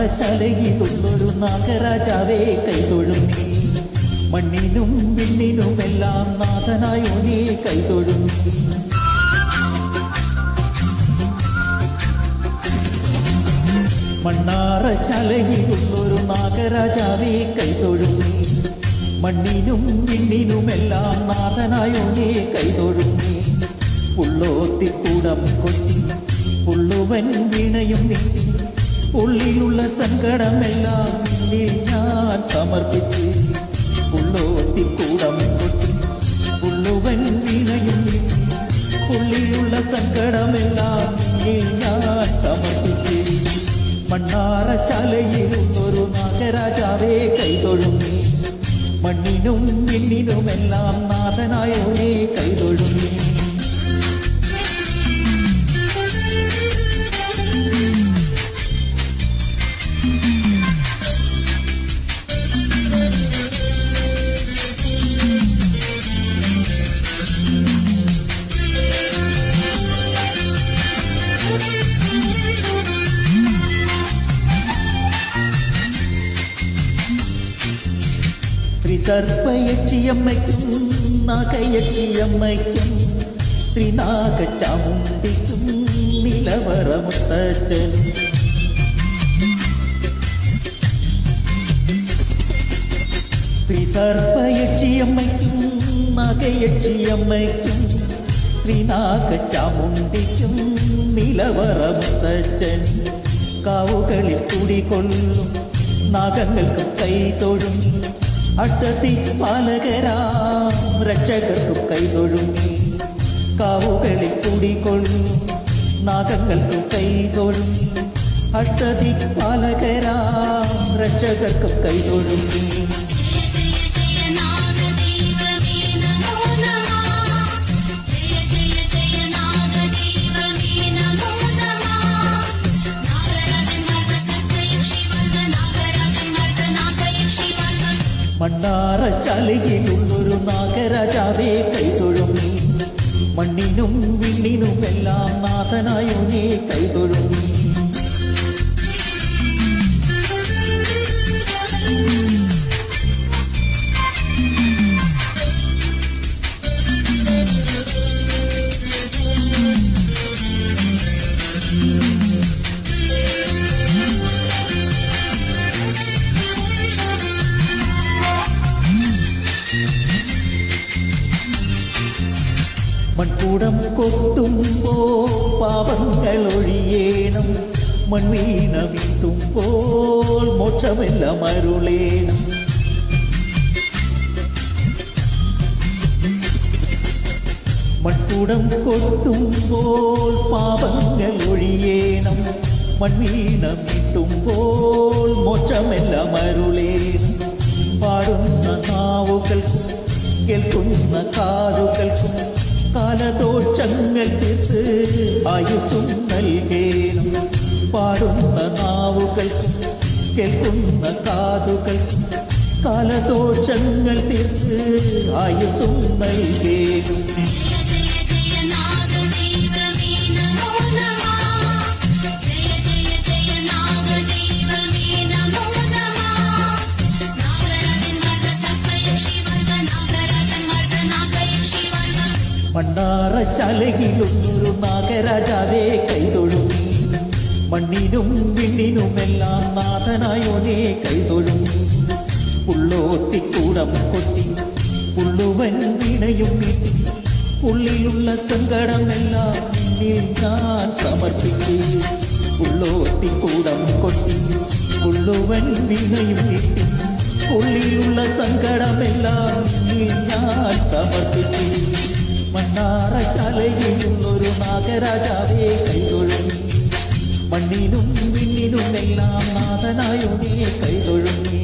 നാഗരാജാവേയിലുള്ളൊരു നാഗരാജാവേ കൈതൊഴും നീ മണ്ണിനും വിണ്ണിനുമെല്ലാം നാഥനായോ നീ കൈതൊഴും നീ മണ്ണാറശാലയിലുള്ളൊരു നാഗരാജാവേ കൈതൊഴും നീ മണ്ണിനും വിണ്ണിനുമെല്ലാം നാഥനായോ നീ കൈതൊഴും നീ പുള്ളോത്തിക്കൂടം കൊട്ടി പുള്ളുവൻ വീണയും വീട്ടി ഉള്ളിലുള്ള സങ്കടമെല്ലാം നിന്നിൽ ഞാൻ സമർപ്പിച്ച് പുള്ളോത്തിക്കൂടം കൊട്ടി ഉള്ളുവൻ വീട്ടി ഉള്ളിലുള്ള സങ്കടമെല്ലാം നിന്നിൽ ഞാൻ സമർപ്പിച്ച് മണ്ണാറശാലയിലുള്ളൊരു നാഗരാജാവേ കൈതൊഴും നീ മണ്ണിനും വിണ്ണിനുമെല്ലാം നാഥനായോനെ കൈതൊഴും നീ ശ്രീ സർപ്പയക്ഷിയമ്മയ്ക്കും നാഗയക്ഷിയമ്മയ്ക്കും ശ്രീനാഗച്ചാമുണ്ടിക്കും നിലവറമുത്തച്ഛൻ. ശ്രീ സർപ്പയക്ഷിയമ്മയ്ക്കും നാഗയക്ഷിയമ്മയ്ക്കും ശ്രീനാഗച്ചാമുണ്ടിക്കും നിലവറമുത്തച്ഛൻ. കാവുകളിൽ കുടികൊള്ളും നാഗങ്ങൾക്കും കൈതൊഴും അഷ്ടത്തി പാലകരാം. രക്ഷകർക്കും കൈതൊഴുങ്ങി. കാവുകളിൽ കൂടിക്കൊള്ളു. നാഗങ്ങൾക്കും കൈതൊഴുങ്ങി. അഷ്ടതി പാലകരാം. രക്ഷകർക്കും കൈതൊഴുങ്ങി. മണ്ണാറശാലയിലുള്ളൊരു നാഗരാജാവേ കൈതൊഴും നീ. മണ്ണിനും വിണ്ണിനുമെല്ലാം നാഥനായോ നീ കൈതൊഴും മൺകൂടം കൊത്തുമ്പോ പാപങ്ങൾ ഒഴിയേണം. മൺവീണ വിത്തുമ്പോൾ മോക്ഷമെല്ലാം അരുളേണം. മൺകൂടം കൊത്തുമ്പോൾ പാപങ്ങൾ ഒഴിയേണം. മൺവീണ വിത്തുമ്പോൾ മോക്ഷമെല്ലാം അരുളേണം. പാടുന്ന നാവുകൾക്കും കേൾക്കുന്ന കാതുകൾക്കും കാലദോഷങ്ങൾ തീർത്ത് ആയുസ്സും നൽകേണം. പാടുന്ന നാവുകൾ കേൾക്കുന്ന കാതുകൾ കാലദോഷങ്ങൾ തീർത്ത് ആയുസ്സും നൽകേണം. മണ്ണാറശാലയിലൊന്നൊരു നാഗരാജാവേ കൈതൊഴുങ്ങി മണ്ണിനും വിണ്ണിനുമെല്ലാം നാഥനായോനേ കൈതൊഴുങ്ങി പുള്ളോത്തിക്കൂടം കൊട്ടി പുള്ളുവൻ വീണയും വീട്ടി. ഉള്ളിലുള്ള സങ്കടമെല്ലാം ഞാൻ സമർപ്പിച്ചു. പുള്ളോത്തിക്കൂടം കൊട്ടി പുള്ളുവൻ വീണയും വീട്ടി. ഉള്ളിലുള്ള സങ്കടമെല്ലാം ഞാൻ സമർപ്പിച്ചു. മണ്ണാറശാലയിലുള്ളൊരു നാഗരാജാവേ കൈതൊഴുങ്ങി മണ്ണിനും വിണ്ണിനുമെല്ലാം നാഥനായുടേ കൈതൊഴുങ്ങി